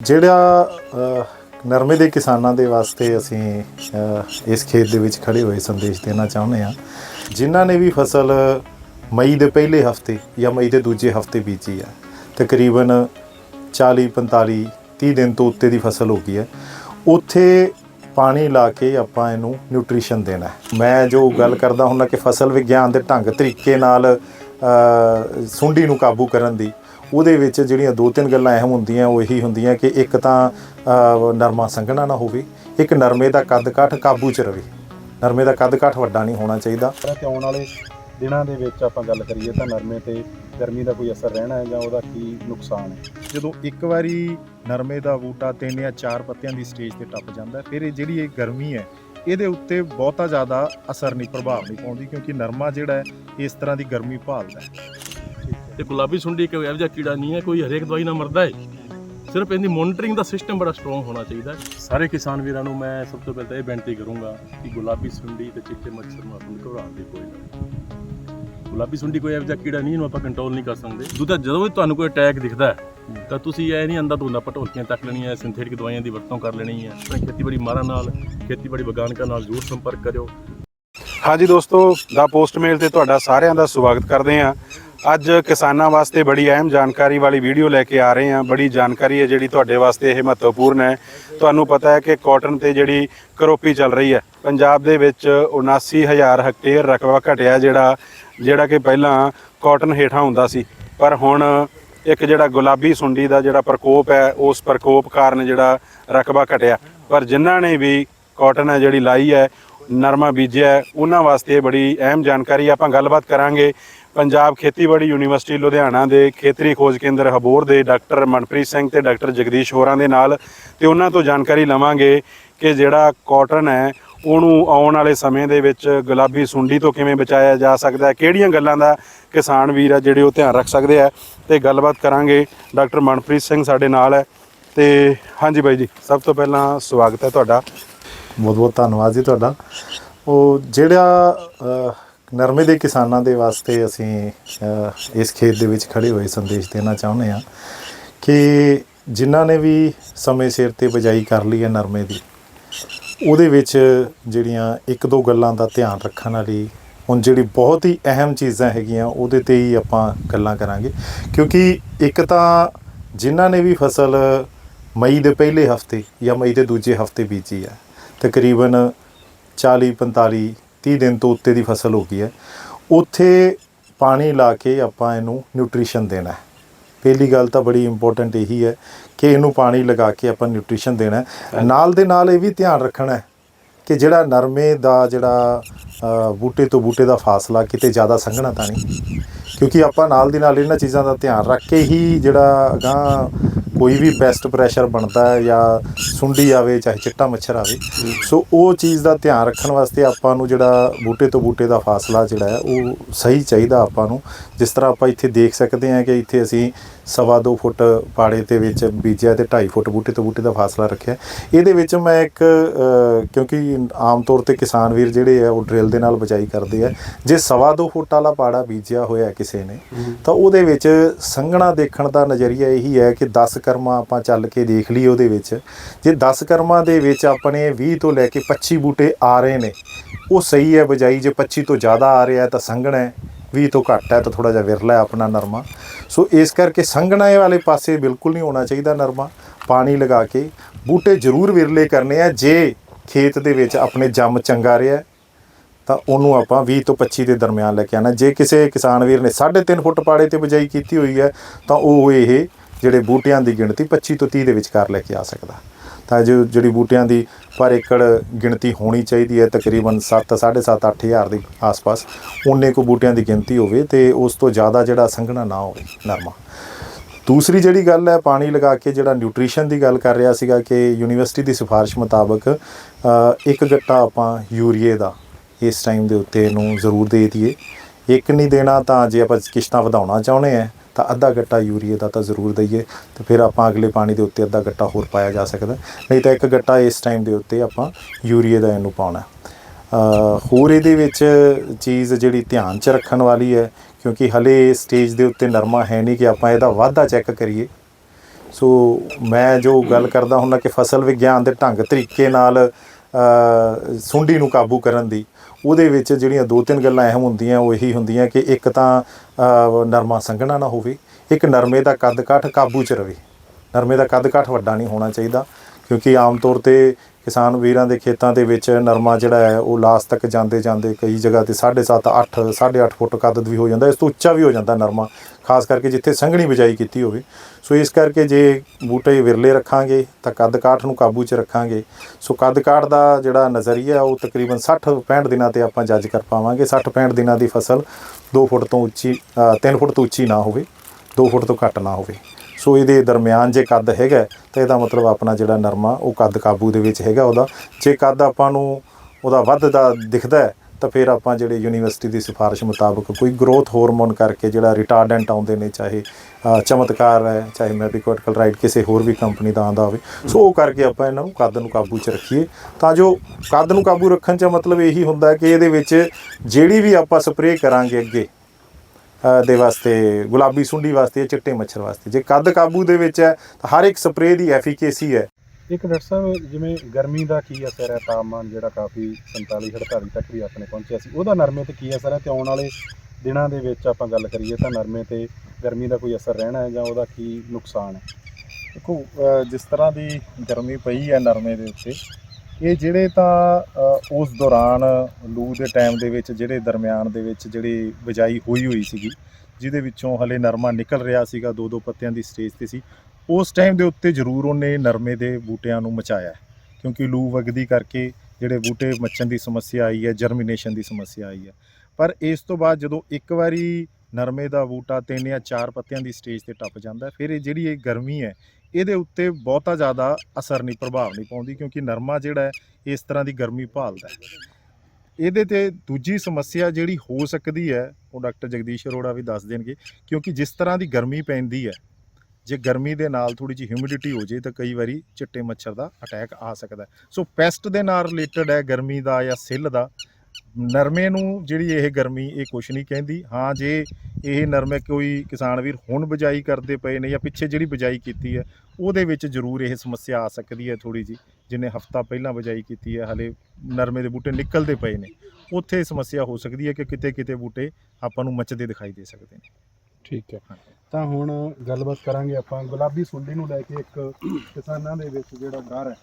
ਜਿਹੜਾ ਨਰਮੇ ਦੇ ਕਿਸਾਨਾਂ ਦੇ ਵਾਸਤੇ ਅਸੀਂ ਇਸ ਖੇਤ ਦੇ ਵਿੱਚ ਖੜੇ ਹੋਏ ਸੰਦੇਸ਼ ਦੇਣਾ ਚਾਹੁੰਦੇ ਹਾਂ। ਜਿਨ੍ਹਾਂ ਨੇ ਵੀ ਫਸਲ ਮਈ ਦੇ ਪਹਿਲੇ ਹਫ਼ਤੇ ਜਾਂ ਮਈ ਦੇ ਦੂਜੇ ਹਫ਼ਤੇ ਬੀਜੀ ਹੈ। ਤਕਰੀਬਨ 40 45 30 ਦਿਨ ਤੋਂ ਉੱਤੇ ਦੀ ਫਸਲ ਹੋ ਗਈ ਹੈ। ਉੱਥੇ ਪਾਣੀ ਲਾ ਕੇ ਆਪਾਂ ਇਹਨੂੰ ਨਿਊਟ੍ਰੀਸ਼ਨ ਦੇਣਾ ਮੈਂ ਜੋ ਗੱਲ ਕਰਦਾ ਹੁੰਦਾ ਕਿ ਫਸਲ ਵਿਗਿਆਨ ਦੇ ਢੰਗ, ਤਰੀਕੇ ਨਾਲ ਸੁੰਡੀ ਨੂੰ ਕਾਬੂ ਕਰਨ ਦੀ ਉਹਦੇ ਵਿੱਚ ਜਿਹੜੀਆਂ ਦੋ ਤਿੰਨ ਗੱਲਾਂ ਅਹਿਮ ਹੁੰਦੀਆਂ, ਉਹ ਇਹੀ ਹੁੰਦੀਆਂ ਕਿ ਇੱਕ ਤਾਂ ਨਰਮਾ ਸੰਘਣਾ ਨਾ ਹੋਵੇ, ਇੱਕ ਨਰਮੇ ਦਾ ਕੱਦ ਕਾਠ ਕਾਬੂ 'ਚ ਰਵੇ। ਨਰਮੇ ਦਾ ਕੱਦ ਕਾਠ ਵੱਡਾ ਨਹੀਂ ਹੋਣਾ ਚਾਹੀਦਾ। ਤਰ੍ਹਾਂ ਤੇ ਆਉਣ ਵਾਲੇ ਦਿਨਾਂ ਦੇ ਵਿੱਚ ਆਪਾਂ ਗੱਲ ਕਰੀਏ ਤਾਂ ਨਰਮੇ ਤੇ ਗਰਮੀ ਦਾ ਕੋਈ ਅਸਰ ਰਹਿਣਾ ਹੈ ਜਾਂ ਉਹਦਾ ਕੀ ਨੁਕਸਾਨ ਹੈ? ਜਦੋਂ ਇੱਕ ਵਾਰੀ ਨਰਮੇ ਦਾ ਬੂਟਾ ਤਿੰਨ ਜਾਂ ਚਾਰ ਪੱਤਿਆਂ ਦੀ ਸਟੇਜ ਤੇ ਟੱਪ ਜਾਂਦਾ, ਫਿਰ ਇਹ ਜਿਹੜੀ ਇਹ ਗਰਮੀ ਹੈ, ਇਹਦੇ ਉੱਤੇ ਬਹੁਤਾ ਜ਼ਿਆਦਾ ਅਸਰ ਨਹੀਂ, ਪ੍ਰਭਾਵ ਨਹੀਂ ਪਾਉਂਦੀ ਕਿਉਂਕਿ ਨਰਮਾ ਜਿਹੜਾ ਹੈ, ਇਸ ਤਰ੍ਹਾਂ ਦੀ ਗਰਮੀ ਭਾਲਦਾ ਹੈ। ਤੇ ਗੁਲਾਬੀ ਸੁੰਡੀ ਇੱਕ ਇਹੋ ਜਿਹਾ ਕੀੜਾ ਨਹੀਂ ਹੈ ਕੋਈ ਹਰੇਕ ਦਵਾਈ ਨਾਲ ਮਰਦਾ ਹੈ। ਸਿਰਫ ਇਹਦੀ ਮੋਨੀਟਰਿੰਗ ਦਾ ਸਿਸਟਮ ਬੜਾ ਸਟਰੋਂਗ ਹੋਣਾ ਚਾਹੀਦਾ ਹੈ। ਸਾਰੇ ਕਿਸਾਨ ਵੀਰਾਂ ਨੂੰ ਮੈਂ ਸਭ ਤੋਂ ਪਹਿਲਾਂ ਇਹ ਬੇਨਤੀ ਕਰੂੰਗਾ ਕਿ ਗੁਲਾਬੀ ਸੁੰਡੀ ਤੇ ਚਿੱਟੇ ਮੱਛਰ ਨੂੰ ਆਪਣੀ ਘਬਰਾਉਣ ਦੀ ਕੋਈ ਨਹੀਂ। ਗੁਲਾਬੀ ਸੁੰਡੀ ਕੋਈ ਇਹੋ ਜਿਹਾ ਕੀੜਾ ਨਹੀਂ ਇਹਨੂੰ ਆਪਾਂ ਕੰਟਰੋਲ ਨਹੀਂ ਕਰ ਸਕਦੇ। ਦੂਜਾ ਜਦੋਂ ਵੀ ਤੁਹਾਨੂੰ ਕੋਈ ਅਟੈਕ ਦਿਖਦਾ ਹੈ ਤਾਂ ਤੁਸੀਂ ਇਹ ਨਹੀਂ ਅੰਦਾ ਧੁੰਦਾ ਪਟੋਲਕੀਆਂ ਤੱਕ ਲੈਣੀਆਂ ਸਿੰਥੈਟਿਕ ਦਵਾਈਆਂ ਦੀ ਵਰਤੋਂ ਕਰ ਲੈਣੀ ਹੈ। ਆਪਣੇ ਖੇਤੀਬਾੜੀ ਮਾਹਰਾਂ ਨਾਲ ਖੇਤੀਬਾੜੀ ਵਿਗਿਆਨਕਾਂ ਨਾਲ ਜ਼ਰੂਰ ਸੰਪਰਕ ਕਰਿਓ। ਹਾਂਜੀ ਦੋਸਤੋ ਦਾ ਪੋਸਟ ਮੇਲ ਤੇ ਤੁਹਾਡਾ ਸਾਰਿਆਂ ਦਾ ਸਵਾਗਤ ਕਰਦੇ ਹਾਂ। ਅੱਜ ਕਿਸਾਨਾਂ ਵਾਸਤੇ ਬੜੀ ਅਹਿਮ ਜਾਣਕਾਰੀ ਵਾਲੀ ਵੀਡੀਓ ਲੈ ਕੇ ਆ ਰਹੇ ਹਾਂ। ਬੜੀ ਜਾਣਕਾਰੀ ਹੈ ਜਿਹੜੀ ਤੁਹਾਡੇ ਵਾਸਤੇ ਇਹ ਮਹੱਤਵਪੂਰਨ ਹੈ। ਤੁਹਾਨੂੰ ਪਤਾ ਹੈ ਕਿ ਕਾਟਨ ਤੇ ਜਿਹੜੀ ਕਰੋਪੀ ਚੱਲ ਰਹੀ ਹੈ, ਪੰਜਾਬ ਦੇ ਵਿੱਚ 79000 ਹੈਕਟੇਅਰ ਰਕਬਾ ਘਟਿਆ ਜਿਹੜਾ ਜਿਹੜਾ ਕਿ ਪਹਿਲਾਂ ਕਾਟਨ ਹੇਠਾਂ ਹੁੰਦਾ ਸੀ। ਪਰ ਹੁਣ ਇੱਕ ਜਿਹੜਾ ਗੁਲਾਬੀ ਸੁੰਡੀ ਦਾ ਜਿਹੜਾ ਪ੍ਰਕੋਪ ਹੈ, ਉਸ ਪ੍ਰਕੋਪ ਕਾਰਨ ਜਿਹੜਾ ਰਕਬਾ ਘਟਿਆ। ਪਰ ਜਿਨ੍ਹਾਂ ਨੇ ਵੀ ਕਾਟਨ ਹੈ ਜਿਹੜੀ ਲਾਈ ਹੈ, ਨਰਮਾ ਬੀਜਿਆ ਉਹਨਾਂ ਵਾਸਤੇ ਬੜੀ ਅਹਿਮ ਜਾਣਕਾਰੀ ਆਪਾਂ ਗੱਲਬਾਤ ਕਰਾਂਗੇ ਪੰਜਾਬ ਖੇਤੀਬਾੜੀ ਯੂਨੀਵਰਸਿਟੀ ਲੁਧਿਆਣਾ ਦੇ ਖੇਤਰੀ ਖੋਜ ਕੇਂਦਰ ਹਬੋਰ ਦੇ ਡਾਕਟਰ ਮਨਪ੍ਰੀਤ ਸਿੰਘ ਤੇ ਡਾਕਟਰ ਜਗਦੀਸ਼ ਹੋਰਾਂ ਦੇ ਨਾਲ ਤੇ ਉਹਨਾਂ ਤੋਂ ਜਾਣਕਾਰੀ ਲਵਾਂਗੇ ਕਿ ਜਿਹੜਾ ਕਾਟਨ ਹੈ, ਉਹਨੂੰ ਆਉਣ ਵਾਲੇ ਸਮੇਂ ਦੇ ਵਿੱਚ ਗੁਲਾਬੀ ਸੁੰਡੀ ਤੋਂ ਕਿਵੇਂ ਬਚਾਇਆ ਜਾ ਸਕਦਾ ਹੈ, ਕਿਹੜੀਆਂ ਗੱਲਾਂ ਦਾ ਕਿਸਾਨ ਵੀਰ ਆ ਜਿਹੜੇ ਉਹ ਧਿਆਨ ਰੱਖ ਸਕਦੇ ਆ, ਤੇ ਗੱਲਬਾਤ ਕਰਾਂਗੇ ਡਾਕਟਰ ਮਨਪ੍ਰੀਤ ਸਿੰਘ ਸਾਡੇ ਨਾਲ ਹੈ। ਤੇ ਹਾਂਜੀ ਬਾਈ ਜੀ, ਸਭ ਤੋਂ ਪਹਿਲਾਂ ਸਵਾਗਤ ਹੈ ਤੁਹਾਡਾ। ਬਹੁਤ ਬਹੁਤ ਧੰਨਵਾਦ ਜੀ ਤੁਹਾਡਾ। ਉਹ ਜਿਹੜਾ ਨਰਮੇ ਦੇ ਕਿਸਾਨਾਂ ਦੇ ਵਾਸਤੇ ਅਸੀਂ ਇਸ ਖੇਤ ਦੇ ਵਿੱਚ ਖੜੇ ਹੋਏ ਸੰਦੇਸ਼ ਦੇਣਾ ਚਾਹੁੰਦੇ ਹਾਂ ਕਿ ਜਿਨ੍ਹਾਂ ਨੇ ਵੀ ਸਮੇਂ ਸਿਰ ਤੇ ਬਜਾਈ ਕਰ ਲਈ ਹੈ ਨਰਮੇ ਦੀ, ਉਹਦੇ ਵਿੱਚ ਜਿਹੜੀਆਂ ਇੱਕ ਦੋ ਗੱਲਾਂ ਦਾ ਧਿਆਨ ਰੱਖਣ ਵਾਲੀ, ਹੁਣ ਜਿਹੜੀ ਬਹੁਤ ਹੀ ਅਹਿਮ ਚੀਜ਼ਾਂ ਹੈਗੀਆਂ, ਉਹਦੇ ਤੇ ਹੀ ਆਪਾਂ ਗੱਲਾਂ ਕਰਾਂਗੇ। ਕਿਉਂਕਿ ਇੱਕ ਤਾਂ ਜਿਨ੍ਹਾਂ ਨੇ ਵੀ ਫਸਲ ਮਈ ਦੇ ਪਹਿਲੇ ਹਫ਼ਤੇ ਜਾਂ ਮਈ ਦੇ ਦੂਜੇ ਹਫ਼ਤੇ ਬੀਜੀ ਹੈ, ਤਕਰੀਬਨ 40 45 30 ਦਿਨ ਤੋਂ ਉੱਤੇ ਦੀ ਫਸਲ ਹੋ ਗਈ ਹੈ। ਉੱਥੇ ਪਾਣੀ ਲਾ ਕੇ ਆਪਾਂ ਇਹਨੂੰ ਨਿਊਟ੍ਰੀਸ਼ਨ ਦੇਣਾ ਹੈ। ਪਹਿਲੀ ਗੱਲ ਤਾਂ ਬੜੀ ਇੰਪੋਰਟੈਂਟ ਇਹੀ ਹੈ ਕਿ ਇਹਨੂੰ ਪਾਣੀ ਲਗਾ ਕੇ ਆਪਾਂ ਨਿਊਟ੍ਰੀਸ਼ਨ ਦੇਣਾ ਨਾਲ ਦੇ ਨਾਲ ਇਹ ਵੀ ਧਿਆਨ ਰੱਖਣਾ ਹੈ ਕਿ ਜਿਹੜਾ ਨਰਮੇ ਦਾ ਜਿਹੜਾ ਬੂਟੇ ਤੋਂ ਬੂਟੇ ਦਾ ਫਾਸਲਾ ਕਿਤੇ ਜ਼ਿਆਦਾ ਸੰਘਣਾ ਤਾਂ ਨਹੀਂ। ਕਿਉਂਕਿ ਆਪਾਂ ਨਾਲ ਦੀ ਨਾਲ ਇਹਨਾਂ ਚੀਜ਼ਾਂ ਦਾ ਧਿਆਨ ਰੱਖ ਕੇ ਹੀ ਜਿਹੜਾ ਅਗਾਂਹ ਕੋਈ ਵੀ ਪੈਸਟ ਪ੍ਰੈਸ਼ਰ ਬਣਦਾ ਹੈ ਜਾਂ ਸੁੰਡੀ ਆਵੇ, ਚਾਹੇ ਚਿੱਟਾ ਮੱਛਰ ਆਵੇ, ਸੋ ਉਹ ਚੀਜ਼ ਦਾ ਧਿਆਨ ਰੱਖਣ ਵਾਸਤੇ ਆਪਾਂ ਨੂੰ ਜਿਹੜਾ ਬੂਟੇ ਤੋਂ ਬੂਟੇ ਦਾ ਫਾਸਲਾ ਜਿਹੜਾ ਹੈ, ਉਹ ਸਹੀ ਚਾਹੀਦਾ ਆਪਾਂ ਨੂੰ। ਜਿਸ ਤਰ੍ਹਾਂ ਆਪਾਂ ਇੱਥੇ ਦੇਖ ਸਕਦੇ ਹਾਂ ਕਿ ਇੱਥੇ ਅਸੀਂ ਸਵਾ ਦੋ ਫੁੱਟ ਪਾੜੇ ਦੇ ਵਿੱਚ ਬੀਜਿਆ ਤੇ 2.5 ਫੁੱਟ ਬੂਟੇ ਤੋਂ ਬੂਟੇ ਦਾ ਫਾਸਲਾ ਰੱਖਿਆ। ਇਹਦੇ ਵਿੱਚ ਮੈਂ ਇੱਕ ਕਿਉਂਕਿ ਆਮ ਤੌਰ ਤੇ ਕਿਸਾਨ ਵੀਰ ਜਿਹੜੇ ਆ ਉਹ ਡਰਿਲ ਦੇ ਨਾਲ ਬਚਾਈ ਕਰਦੇ ਆ। ਜੇ ਸਵਾ ਦੋ ਫੁੱਟ ਵਾਲਾ ਪਾੜਾ ਬੀਜਿਆ ਹੋਇਆ ਕਿਸੇ ਨੇ ਤਾਂ ਉਹਦੇ ਵਿੱਚ ਸੰਘਣਾ ਦੇਖਣ ਦਾ ਨਜ਼ਰੀਆ ਇਹੀ ਹੈ ਕਿ 10 ਕਰਮਾ ਆਪਾਂ ਚੱਲ ਕੇ ਦੇਖ ਲਈ ਉਹਦੇ ਵਿੱਚ। ਜੇ 10 ਕਰਮਾਂ ਦੇ ਵਿੱਚ ਆਪਣੇ 20 ਤੋਂ ਲੈ ਕੇ 25 ਬੂਟੇ ਆ ਰਹੇ ਨੇ ਉਹ ਸਹੀ ਹੈ ਬਜਾਈ ਜੇ 25 ਤੋਂ ਜ਼ਿਆਦਾ ਆ ਰਿਹਾ ਤਾਂ ਸੰਘਣਾ ਹੈ। 20 ਤੋਂ ਘੱਟ ਹੈ ਤਾਂ ਥੋੜਾ ਜਿਹਾ ਵਿਰਲਾ ਹੈ ਆਪਣਾ ਨਰਮਾ। ਸੋ ਇਸ ਕਰਕੇ ਸੰਘਣਾ ਵਾਲੇ ਪਾਸੇ ਬਿਲਕੁਲ ਨਹੀਂ ਹੋਣਾ ਚਾਹੀਦਾ ਨਰਮਾ। ਪਾਣੀ ਲਗਾ ਕੇ ਬੂਟੇ ਜ਼ਰੂਰ ਵਿਰਲੇ ਕਰਨੇ ਆ। ਜੇ ਖੇਤ ਦੇ ਵਿੱਚ ਆਪਣੇ ਜੰਮ ਚੰਗਾ ਰਿਹਾ ਤਾਂ ਉਹਨੂੰ ਆਪਾਂ 20 ਤੋਂ 25 ਦੇ ਦਰਮਿਆਨ ਲੈ ਕੇ ਆਣਾ ਜੇ ਕਿਸੇ ਕਿਸਾਨ ਵੀਰ ਨੇ 3.5 ਫੁੱਟ ਪਾੜੇ ਤੇ ਬਜਾਈ ਕੀਤੀ ਹੋਈ ਹੈ, ਤਾਂ ਉਹ ਇਹ ਜਿਹੜੇ ਬੂਟਿਆਂ ਦੀ ਗਿਣਤੀ 25 ਤੋਂ 30 ਦੇ ਵਿਚਕਾਰ ਲੈ ਕੇ ਆ ਸਕਦਾ। ਤਾਂ ਜੋ ਜਿਹੜੀ ਬੂਟਿਆਂ ਦੀ ਪਰ ਏਕੜ ਗਿਣਤੀ ਹੋਣੀ ਚਾਹੀਦੀ ਹੈ, ਤਕਰੀਬਨ 7 7.5 8000 ਦੇ ਆਸ-ਪਾਸ। ਉਨੇ ਕੁ ਬੂਟਿਆਂ ਦੀ ਗਿਣਤੀ ਹੋਵੇ ਤੇ ਉਸ ਤੋਂ ਜ਼ਿਆਦਾ ਜਿਹੜਾ ਸੰਘਣਾ ਨਾ ਹੋਵੇ, ਨਰਮਾ। ਦੂਸਰੀ ਜਿਹੜੀ ਗੱਲ ਹੈ, ਪਾਣੀ ਲਗਾ ਕੇ ਜਿਹੜਾ ਨਿਊਟ੍ਰੀਸ਼ਨ ਦੀ ਗੱਲ ਕਰ ਰਿਹਾ ਸੀਗਾ ਕਿ ਯੂਨੀਵਰਸਿਟੀ ਦੀ ਸਿਫਾਰਿਸ਼ ਮੁਤਾਬਕ ਇੱਕ ਗੱਟਾ ਆਪਾਂ ਯੂਰੀਏ ਦਾ ਇਸ ਟਾਈਮ ਦੇ ਉੱਤੇ ਇਹਨੂੰ ਜ਼ਰੂਰ ਦੇ ਦਈਏ। ਇੱਕ ਨਹੀਂ ਦੇਣਾ ਤਾਂ ਜੇ ਆਪਾਂ ਕਿਸ਼ਤਾਂ ਵਧਾਉਣਾ ਚਾਹੁੰਦੇ ਆ ਤਾਂ ਅੱਧਾ ਗੱਟਾ ਯੂਰੀਏ ਦਾ ਤਾਂ ਜ਼ਰੂਰ ਦਈਏ ਤੇ ਫਿਰ ਆਪਾਂ ਅਗਲੇ ਪਾਣੀ ਦੇ ਉੱਤੇ ਅੱਧਾ ਗੱਟਾ ਹੋਰ ਪਾਇਆ ਜਾ ਸਕਦਾ। ਨਹੀਂ ਤਾਂ ਇੱਕ ਗੱਟਾ ਇਸ ਟਾਈਮ ਦੇ ਉੱਤੇ ਆਪਾਂ ਯੂਰੀਏ ਦਾ ਇਹਨੂੰ ਪਾਉਣਾ। ਹੋਰ ਇਹਦੇ ਵਿੱਚ ਚੀਜ਼ ਜਿਹੜੀ ਧਿਆਨ 'ਚ ਰੱਖਣ ਵਾਲੀ ਹੈ, ਕਿਉਂਕਿ ਹਲੇ ਸਟੇਜ ਦੇ ਉੱਤੇ ਨਰਮਾ ਹੈ ਨਹੀਂ ਕਿ ਆਪਾਂ ਇਹਦਾ ਵਾਧਾ ਚੈੱਕ ਕਰੀਏ। ਸੋ ਮੈਂ ਜੋ ਗੱਲ ਕਰਦਾ ਹੁੰਦਾ ਕਿ ਫਸਲ ਵਿਗਿਆਨ ਦੇ ਢੰਗ ਤਰੀਕੇ ਨਾਲ ਸੁੰਡੀ ਨੂੰ ਕਾਬੂ ਕਰਨ ਦੀ ਉਹਦੇ ਵਿੱਚ ਜਿਹੜੀਆਂ ਦੋ ਤਿੰਨ ਗੱਲਾਂ ਅਹਿਮ ਹੁੰਦੀਆਂ, ਉਹ ਇਹੀ ਹੁੰਦੀਆਂ ਕਿ ਇੱਕ ਤਾਂ ਨਰਮਾ ਸੰਘਣਾ ਨਾ ਹੋਵੇ, ਇੱਕ ਨਰਮੇ ਦਾ ਕੱਦ ਕਾਠ ਕਾਬੂ 'ਚ ਰਵੇ। ਨਰਮੇ ਦਾ ਕੱਦ ਕਾਠ ਵੱਡਾ ਨਹੀਂ ਹੋਣਾ ਚਾਹੀਦਾ। ਕਿਉਂਕਿ ਆਮ ਤੌਰ ਤੇ ਕਿਸਾਨ ਵੀਰਾਂ ਦੇ ਖੇਤਾਂ ਦੇ ਵਿੱਚ ਨਰਮਾ ਜਿਹੜਾ ਹੈ, ਉਹ ਲਾਸਟ ਤੱਕ ਜਾਂਦੇ ਜਾਂਦੇ ਕਈ ਜਗ੍ਹਾ ਤੇ 7.5 8 8.5 ਫੁੱਟ ਕੱਦ ਵੀ ਹੋ ਜਾਂਦਾ, ਇਸ ਤੋਂ ਉੱਚਾ ਵੀ ਹੋ ਜਾਂਦਾ ਨਰਮਾ, ਖਾਸ ਕਰਕੇ ਜਿੱਥੇ ਸੰਘਣੀ ਬਿਜਾਈ ਕੀਤੀ ਹੋਵੇ। ਸੋ ਇਸ ਕਰਕੇ ਜੇ ਬੂਟੇ ਵਿਰਲੇ ਰੱਖਾਂਗੇ, ਤਾਂ ਕੱਦ ਕਾਠ ਨੂੰ ਕਾਬੂ 'ਚ ਰੱਖਾਂਗੇ। ਸੋ ਕੱਦ ਕਾਠ ਦਾ ਜਿਹੜਾ ਨਜ਼ਰੀਆ, ਉਹ ਤਕਰੀਬਨ 60 65 ਦਿਨਾਂ ਤੇ ਆਪਾਂ ਜੱਜ ਕਰ ਪਾਵਾਂਗੇ। 60 65 ਦਿਨਾਂ ਦੀ ਫਸਲ 2 ਫੁੱਟ ਤੋਂ ਉੱਚੀ 3 ਫੁੱਟ ਤੋਂ ਉੱਚੀ ਨਾ ਹੋਵੇ 2 ਫੁੱਟ ਤੋਂ ਘੱਟ ਨਾ ਹੋਵੇ। ਸੋ ਇਹਦੇ ਦਰਮਿਆਨ ਜੇ ਕੱਦ ਹੈਗਾ, ਤਾਂ ਇਹਦਾ ਮਤਲਬ ਆਪਣਾ ਜਿਹੜਾ ਨਰਮਾ ਉਹ ਕੱਦ ਕਾਬੂ ਦੇ ਵਿੱਚ ਹੈਗਾ ਉਹਦਾ। ਜੇ ਕੱਦ ਆਪਾਂ ਨੂੰ ਉਹਦਾ ਵੱਧਦਾ ਦਿਖਦਾ ਹੈ, ਤਾਂ ਫਿਰ ਆਪਾਂ ਜਿਹੜੇ ਯੂਨੀਵਰਸਿਟੀ ਦੀ ਸਿਫਾਰਿਸ਼ ਮੁਤਾਬਕ ਕੋਈ ਗਰੋਥ ਹਾਰਮੋਨ ਕਰਕੇ ਜਿਹੜਾ ਰਿਟਾਰਡੈਂਟ ਆਉਂਦੇ ਨੇ, ਚਾਹੇ ਚਮਤਕਾਰ ਹੈ, ਚਾਹੇ ਮੈਪੀਕੋਟਕਲ ਰਾਈਟ ਕਿਸੇ ਹੋਰ ਵੀ ਕੰਪਨੀ ਦਾ ਆਂਦਾ ਹੋਵੇ, ਸੋ ਉਹ ਕਰਕੇ ਆਪਾਂ ਇਹਨਾਂ ਨੂੰ ਕੱਦ ਨੂੰ ਕਾਬੂ 'ਚ ਰੱਖੀਏ। ਤਾਂ ਜੋ ਕੱਦ ਨੂੰ ਕਾਬੂ ਰੱਖਣ 'ਚ ਮਤਲਬ ਇਹੀ ਹੁੰਦਾ ਕਿ ਇਹਦੇ ਵਿੱਚ ਜਿਹੜੀ ਵੀ ਆਪਾਂ ਸਪਰੇਅ ਕਰਾਂਗੇ ਅੱਗੇ ਦੇ ਵਾਸਤੇ, ਗੁਲਾਬੀ ਸੁੰਡੀ ਵਾਸਤੇ ਜਾਂ ਚਿੱਟੇ ਮੱਛਰ ਵਾਸਤੇ। ਜੇ ਕੱਦ ਕਾਬੂ ਦੇ ਵਿੱਚ ਹੈ, ਤਾਂ ਹਰ ਇੱਕ ਸਪਰੇਅ ਦੀ ਐਫੀਕੇਸੀ ਹੈ। ਇੱਕ ਡਾਕਟਰ ਸਾਹਿਬ, ਜਿਵੇਂ ਗਰਮੀ ਦਾ ਕੀ ਅਸਰ ਹੈ, ਤਾਪਮਾਨ ਜਿਹੜਾ ਕਾਫੀ 47 48 ਤੱਕ ਵੀ ਆਪਣੇ ਪਹੁੰਚਿਆ ਸੀ, ਉਹਦਾ ਨਰਮੇ ਤੇ ਕੀ ਅਸਰ ਹੈ? ਤੇ ਆਉਣ ਵਾਲੇ ਦਿਨਾਂ ਦੇ ਵਿੱਚ ਆਪਾਂ ਗੱਲ ਕਰੀਏ ਤਾਂ ਨਰਮੇ ਤੇ ਗਰਮੀ ਦਾ ਕੋਈ ਅਸਰ ਰਹਿਣਾ ਹੈ ਜਾਂ ਉਹਦਾ ਕੀ ਨੁਕਸਾਨ ਹੈ? ਦੇਖੋ ਜਿਸ ਤਰ੍ਹਾਂ ਦੀ ਗਰਮੀ ਪਈ ਹੈ ਨਰਮੇ ਦੇ ਉੱਤੇ ਇਹ ਜਿਹੜੇ ਤਾਂ ਉਸ ਦੌਰਾਨ ਲੂ ਦੇ ਟਾਈਮ ਦੇ ਵਿੱਚ, ਜਿਹੜੇ ਦਰਮਿਆਨ ਦੇ ਵਿੱਚ ਜਿਹੜੀ ਬਿਜਾਈ ਹੋਈ ਹੋਈ ਸੀਗੀ, ਜਿਹਦੇ ਵਿੱਚੋਂ ਹਲੇ ਨਰਮਾ ਨਿਕਲ ਰਿਹਾ ਸੀਗਾ, ਦੋ ਦੋ ਪੱਤਿਆਂ ਦੀ ਸਟੇਜ ਤੇ ਸੀ, ਉਸ ਟਾਈਮ ਦੇ ਉੱਤੇ ਜ਼ਰੂਰ ਉਹਨੇ ਨਰਮੇ ਦੇ ਬੂਟਿਆਂ ਨੂੰ ਮਚਾਇਆ ਕਿਉਂਕਿ ਲੂ ਵਗਦੀ ਕਰਕੇ ਜਿਹੜੇ ਬੂਟੇ ਮੱਚਣ ਦੀ ਸਮੱਸਿਆ ਆਈ ਹੈ ਜਰਮੀਨੇਸ਼ਨ ਦੀ ਸਮੱਸਿਆ ਆਈ ਹੈ। ਪਰ ਇਸ ਤੋਂ ਬਾਅਦ ਜਦੋਂ ਇੱਕ ਵਾਰੀ ਨਰਮੇ ਦਾ ਬੂਟਾ ਤਿੰਨ ਜਾਂ ਚਾਰ ਪੱਤਿਆਂ ਦੀ ਸਟੇਜ ਤੇ ਟੱਪ ਜਾਂਦਾ ਫਿਰ ਇਹ ਜਿਹੜੀ ਇਹ ਗਰਮੀ ਹੈ ਇਹਦੇ ਉੱਤੇ ਬਹੁਤਾ ਜ਼ਿਆਦਾ ਅਸਰ ਨਹੀਂ, ਪ੍ਰਭਾਵ ਨਹੀਂ ਪਾਉਂਦੀ ਕਿਉਂਕਿ ਨਰਮਾ ਜਿਹੜਾ ਹੈ, ਇਸ ਤਰ੍ਹਾਂ ਦੀ ਗਰਮੀ ਭਾਲਦਾ ਹੈ। ਇਹਦੇ ਤੇ ਦੂਜੀ ਸਮੱਸਿਆ ਜਿਹੜੀ ਹੋ ਸਕਦੀ ਹੈ, ਉਹ ਡਾਕਟਰ ਜਗਦੀਸ਼ ਅਰੋੜਾ ਵੀ ਦੱਸ ਦੇਣਗੇ, ਕਿਉਂਕਿ ਜਿਸ ਤਰ੍ਹਾਂ ਦੀ ਗਰਮੀ ਪੈਂਦੀ ਹੈ, ਜੇ ਗਰਮੀ ਦੇ ਨਾਲ ਥੋੜੀ ਜਿਹੀ ਹਿਊਮਿਡਿਟੀ ਹੋ ਜੇ ਤਾਂ ਕਈ ਵਾਰੀ ਚਿੱਟੇ ਮੱਛਰ ਦਾ ਅਟੈਕ ਆ ਸਕਦਾ ਸੋ ਪੈਸਟ ਦੇ ਨਾਲ ਰਿਲੇਟਡ ਹੈ ਗਰਮੀ ਦਾ ਜਾਂ ਸਿੱਲ ਦਾ ਨਰਮੇ ਨੂੰ ਜਿਹੜੀ ਇਹ ਗਰਮੀ ਇਹ ਕੁਛ ਨਹੀਂ ਕਹਿੰਦੀ। ਹਾਂ ਜੇ ਇਹ ਨਰਮੇ ਕੋਈ ਕਿਸਾਨ ਵੀਰ ਹੁਣ ਬਿਜਾਈ ਕਰਦੇ ਪਏ ਨੇ ਜਾਂ ਪਿੱਛੇ ਜਿਹੜੀ ਬਿਜਾਈ ਕੀਤੀ ਹੈ ਉਹਦੇ ਵਿੱਚ ਜ਼ਰੂਰ ਇਹ ਸਮੱਸਿਆ ਆ ਸਕਦੀ ਹੈ ਥੋੜੀ ਜੀ ਜਿਨੇ ਹਫਤਾ ਪਹਿਲਾਂ ਬਿਜਾਈ ਕੀਤੀ ਹੈ ਹਲੇ ਨਰਮੇ ਦੇ ਬੂਟੇ ਨਿਕਲਦੇ ਪਏ ਨੇ। ਉੱਥੇ ਸਮੱਸਿਆ ਹੋ ਸਕਦੀ ਹੈ ਕਿ ਕਿਤੇ ਕਿਤੇ ਬੂਟੇ ਆਪਾਂ ਨੂੰ ਮੱਚਦੇ ਦਿਖਾਈ ਦੇ ਸਕਦੇ ਨੇ। ਠੀਕ ਹੈ। ਤਾਂ ਹੁਣ ਗੱਲਬਾਤ ਕਰਾਂਗੇ ਆਪਾਂ। ਗੁਲਾਬੀ ਸੁੰਡੀ ਨੂੰ ਲੈ ਕੇ ਇੱਕ ਕਿਸਾਨਾਂ ਦੇ ਵਿੱਚ ਜਿਹੜਾ ਡਰ ਹੈ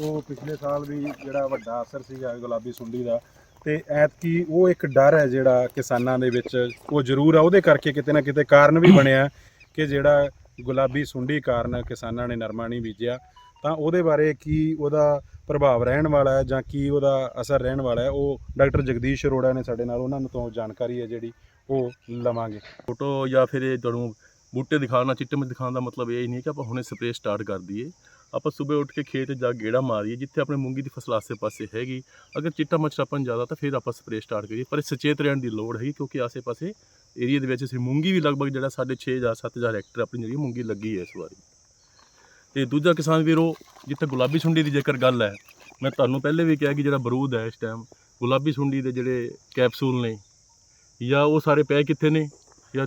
ਉਹ ਪਿਛਲੇ ਸਾਲ ਵੀ ਜਿਹੜਾ ਵੱਡਾ ਅਸਰ ਸੀਗਾ ਗੁਲਾਬੀ ਸੁੰਡੀ ਦਾ ਤੇ ਐਤਕੀ ਉਹ ਇੱਕ ਡਰ ਹੈ ਜਿਹੜਾ ਕਿਸਾਨਾਂ ਦੇ ਵਿੱਚ, ਉਹ ਜ਼ਰੂਰ ਆ। ਉਹਦੇ ਕਰਕੇ ਕਿਤੇ ਨਾ ਕਿਤੇ ਕਾਰਨ ਵੀ ਬਣਿਆ ਕਿ ਜਿਹੜਾ ਗੁਲਾਬੀ ਸੁੰਡੀ ਕਾਰਨ ਕਿਸਾਨਾਂ ਨੇ ਨਰਮਾ ਨਹੀਂ ਬੀਜਿਆ। ਤਾਂ ਉਹਦੇ ਬਾਰੇ ਕੀ ਉਹਦਾ ਪ੍ਰਭਾਵ ਰਹਿਣ ਵਾਲਾ ਹੈ ਜਾਂ ਕੀ ਉਹਦਾ ਅਸਰ ਰਹਿਣ ਵਾਲਾ ਹੈ, ਉਹ ਡਾਕਟਰ ਜਗਦੀਸ਼ ਅਰੋੜਾ ਨੇ ਸਾਡੇ ਨਾਲ ਉਹਨਾਂ ਨੂੰ ਤੋਂ ਜਾਣਕਾਰੀ ਹੈ ਜਿਹੜੀ ਉਹ ਲਵਾਂਗੇ। ਫੋਟੋ ਜਾਂ ਫਿਰ ਇਹ ਤੁਹਾਨੂੰ ਬੂਟੇ ਦਿਖਾਉਣਾ, ਚਿੱਟੇ ਮਿੱਟ ਦਿਖਾਉਣ ਦਾ ਮਤਲਬ ਇਹ ਨਹੀਂ ਕਿ ਆਪਾਂ ਹੁਣੇ ਸਪਰੇਅ ਸਟਾਰਟ ਕਰ ਦਈਏ। ਆਪਾਂ ਸਵੇਰ ਉੱਠ ਕੇ ਖੇਤ ਜਾ ਗੇੜਾ ਮਾਰੀਏ, ਜਿੱਥੇ ਆਪਣੇ ਮੂੰਗੀ ਦੀ ਫਸਲ ਆਸੇ-ਪਾਸੇ ਹੈਗੀ। ਅਗਰ ਚਿੱਟਾ ਮੱਛਰ ਆਪਾਂ ਨੂੰ ਜ਼ਿਆਦਾ ਤਾਂ ਫਿਰ ਆਪਾਂ ਸਪਰੇਅ ਸਟਾਰਟ ਕਰੀਏ। ਪਰ ਇਹ ਸੁਚੇਤ ਰਹਿਣ ਦੀ ਲੋੜ ਹੈਗੀ, ਕਿਉਂਕਿ ਆਸੇ-ਪਾਸੇ ਏਰੀਆ ਦੇ ਵਿੱਚ ਅਸੀਂ ਮੂੰਗੀ ਵੀ ਲਗਭਗ ਜਿਹੜਾ ਸਾਡੇ 6 ਜਾਂ 7000 ਹੈਕਟਰ ਆਪਣੀ ਜਿਹੜੀ ਮੂੰਗੀ ਲੱਗੀ ਹੈ ਇਸ ਵਾਰੀ। ਤੇ ਦੂਜਾ ਕਿਸਾਨ ਵੀਰੋ, ਜਿੱਥੇ ਗੁਲਾਬੀ ਸੁੰਡੀ ਦੀ ਜੇਕਰ ਗੱਲ ਹੈ, ਮੈਂ ਤੁਹਾਨੂੰ ਪਹਿਲੇ ਵੀ ਕਿਹਾ ਕਿ ਜਿਹੜਾ ਬਰੂਦ ਹੈ ਇਸ ਟਾਈਮ ਗੁਲਾਬੀ ਸੁੰਡੀ ਦੇ ਜਿਹੜੇ ਕੈਪਸੂਲ ਨੇ, ਜਾਂ ਉਹ ਸਾਰੇ ਪਏ ਕਿੱਥੇ ਨੇ, ਜਾਂ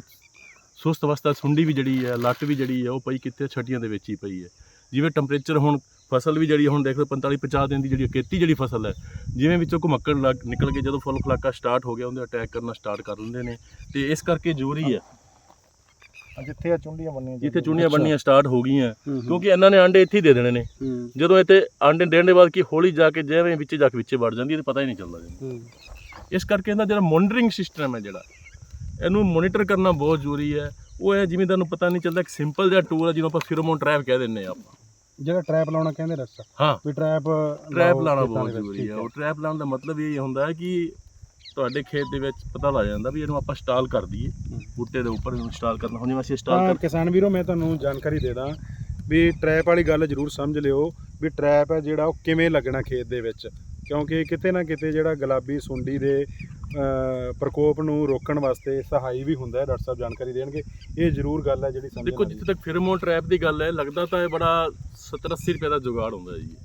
ਸੁਸਤ ਅਵਸਥਾ ਸੁੰਡੀ ਵੀ ਜਿਹੜੀ ਹੈ ਲੱਟ ਵੀ ਜਿਹੜੀ ਹੈ, ਉਹ ਪਈ ਕਿੱਥੇ, ਛਟੀਆਂ ਦੇ ਵਿੱਚ ਹੀ ਪਈ ਹੈ। ਜਿਵੇਂ ਟੈਂਪਰੇਚਰ ਹੁਣ ਫਸਲ ਵੀ ਜਿਹੜੀ ਹੁਣ ਦੇਖ ਲਓ 45 50 ਦਿਨ ਦੀ ਜਿਹੜੀ ਖੇਤੀ ਜਿਹੜੀ ਫਸਲ ਹੈ ਜਿਵੇਂ ਵਿੱਚੋਂ ਘੁਮੱਕੜ ਨਿਕਲ ਕੇ ਜਦੋਂ ਫੁੱਲ ਫਲਾਕਾ ਸਟਾਰਟ ਹੋ ਗਿਆ ਉਹਦੇ ਅਟੈਕ ਕਰਨਾ ਸਟਾਰਟ ਕਰ ਦਿੰਦੇ ਨੇ। ਤੇ ਇਸ ਕਰਕੇ ਜ਼ਰੂਰੀ ਹੈ। ਜਿੱਥੇ ਆ ਚੁੰਡੀਆਂ ਬੰਨੀਆਂ ਜਿੱਥੇ ਚੁੰਨੀਆਂ ਬਣਨੀਆਂ ਸਟਾਰਟ ਹੋ ਗਈਆਂ ਕਿਉਂਕਿ ਇਹਨਾਂ ਨੇ ਆਂਡੇ ਇੱਥੇ ਹੀ ਦੇ ਦੇਣੇ ਨੇ। ਜਦੋਂ ਇੱਥੇ ਆਂਡੇ ਦੇਣ ਦੇ ਬਾਅਦ ਕੀ ਹੌਲੀ ਜਾ ਕੇ ਜਿਵੇਂ ਵਿੱਚ ਜਾ ਕੇ ਵਿੱਚੇ ਵੜ ਜਾਂਦੀ ਹੈ ਤੇ ਪਤਾ ਹੀ ਨਹੀਂ ਚੱਲਦਾ ਇਸ ਕਰਕੇ ਇਹਦਾ ਜਿਹੜਾ ਮੋਨੀਟਰਿੰਗ ਸਿਸਟਮ ਹੈ ਜਿਹੜਾ ਇਹਨੂੰ ਮੋਨੀਟਰ ਕਰਨਾ ਬਹੁਤ ਜ਼ਰੂਰੀ ਹੈ। ਉਹ ਹੈ ਜਿਵੇਂ ਤੁਹਾਨੂੰ ਪਤਾ ਨਹੀਂ ਚੱਲਦਾ ਇੱਕ ਸਿੰਪਲ ਜਿਹਾ ਟੂਲ ਹੈ ਜਿਹਨੂੰ ਆਪਾਂ ਫਿਰੋਮੋਨ ਟ੍ਰੈਪ ਕਹਿ ਦਿੰਦੇ ਆ ਆਪਾਂ। ਜਿਹੜਾ ਟ੍ਰੈਪ ਲਾਉਣਾ ਕਹਿੰਦੇ ਰਸਤਾ ਹਾਂ। ਵੀ ਟ੍ਰੈਪ ਟ੍ਰੈਪ ਲਾਉਣਾ ਬਹੁਤ ਜ਼ਰੂਰੀ ਹੈ ਉਹ ਟ੍ਰੈਪ ਲਾਉਣ ਦਾ ਮਤਲਬ ਇਹ ਹੁੰਦਾ ਹੈ ਕਿ ਤੁਹਾਡੇ ਖੇਤ ਦੇ ਵਿੱਚ ਪਤਾ ਲੱਗ ਜਾਂਦਾ ਵੀ ਇਹਨੂੰ ਆਪਾਂ ਇੰਸਟਾਲ ਕਰ ਦਈਏ। ਬੂਟੇ ਦੇ ਉੱਪਰ ਇਹਨੂੰ ਇੰਸਟਾਲ ਕਰਨਾ। ਹੁਣ ਜਿਵੇਂ ਅਸੀਂ ਇੰਸਟਾਲ ਤਾਂ ਕਰ ਕਿਸਾਨ ਵੀਰੋ ਮੈਂ ਤੁਹਾਨੂੰ ਜਾਣਕਾਰੀ ਦੇ ਦਾਂ ਵੀ ਟ੍ਰੈਪ ਵਾਲੀ ਗੱਲ ਜ਼ਰੂਰ ਸਮਝ ਲਿਓ ਵੀ ਟ੍ਰੈਪ ਹੈ ਜਿਹੜਾ ਉਹ ਕਿਵੇਂ ਲੱਗਣਾ ਖੇਤ ਦੇ ਵਿੱਚ। ਕਿਉਂਕਿ ਕਿਤੇ ਨਾ ਕਿਤੇ ਜਿਹੜਾ ਗੁਲਾਬੀ ਸੁੰਡੀ ਦੇ ਪ੍ਰਕੋਪ ਨੂੰ ਰੋਕਣ ਵਾਸਤੇ ਸਹਾਈ ਵੀ ਹੁੰਦਾ ਹੈ ਡਾਕਟਰ ਸਾਹਿਬ ਜਾਣਕਾਰੀ ਦੇਣਗੇ। ਇਹ ਜ਼ਰੂਰ ਗੱਲ ਹੈ ਜਿਹੜੀ ਸਮਝਣ ਦੇਖੋ ਜਿੱਥੇ ਤੱਕ ਫਿਰੋਮੋਨ ਟ੍ਰੈਪ ਦੀ ਗੱਲ ਹੈ ਲੱਗਦਾ ਤਾਂ ਇਹ ਬੜਾ 70 80 ਰੁਪਏ ਦਾ ਜੁਗਾੜ ਹੁੰਦਾ ਜੀ।